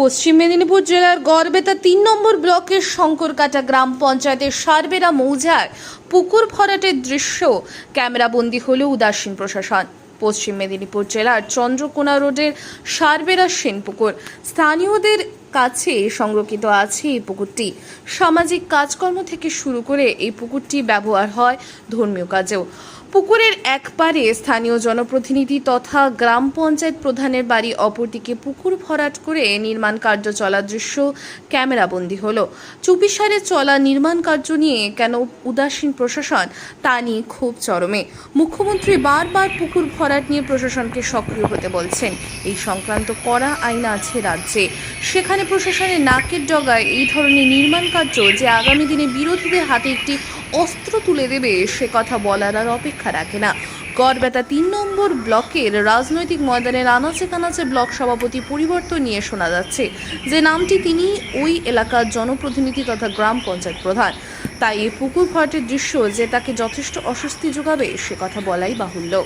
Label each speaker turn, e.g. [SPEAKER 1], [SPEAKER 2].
[SPEAKER 1] পশ্চিম মেদিনীপুর জেলার গড়বেতা তিন নম্বর ব্লকের শঙ্করকাটা গ্রাম পঞ্চায়েতের সারবেরা মৌজায় পুকুর ভরাটের দৃশ্য। ক্যামেরাবন্দি হল উদাসীন প্রশাসন। পশ্চিম মেদিনীপুর জেলার চন্দ্রকোনা রোডের সারবেরা সেনপুকুর স্থানীয়দের কাছে সংরক্ষিত আছে এই পুকুরটি। সামাজিক কাজকর্ম থেকে শুরু করে এই পুকুরটি ব্যবহার হয় ধর্মীয় কাজেও। পুকুরের এক পারে স্থানীয় জনপ্রতিনিধি তথা গ্রাম পঞ্চায়েত প্রধানের বাড়ি অপরদিকে পুকুর ভরাট করে নির্মাণ কার্য চলার দৃশ্য ক্যামেরাবন্দি হলো। চুপিসারে চলা নির্মাণ কার্য নিয়ে কেন উদাসীন প্রশাসন, তা নিয়ে খুব চরমে। মুখ্যমন্ত্রী বারবার পুকুর ভরাট নিয়ে প্রশাসনকে সক্রিয় হতে বলছেন। এই সংক্রান্ত কড়া আইন আছে রাজ্যে। সেখানে প্রশাসনের নাকের ডগায় এই ধরনের নির্মাণ কার্য যে আগামী দিনে বিরোধীদের হাতে একটি অস্ত্র তুলে দেবে, সে কথা বলার আর অপেক্ষা রাখে না। গড়বেতা তিন নম্বর ব্লকের রাজনৈতিক ময়দানের আনাচে কানাচে ব্লক সভাপতি পরিবর্তন নিয়ে শোনা যাচ্ছে যে নামটি তিনি ওই এলাকার জনপ্রতিনিধি তথা গ্রাম পঞ্চায়েত প্রধান। তাই এই পুকুর ফাটের দৃশ্য যে তাকে যথেষ্ট অস্বস্তি যোগাবে, সে কথা বলাই বাহুল্য।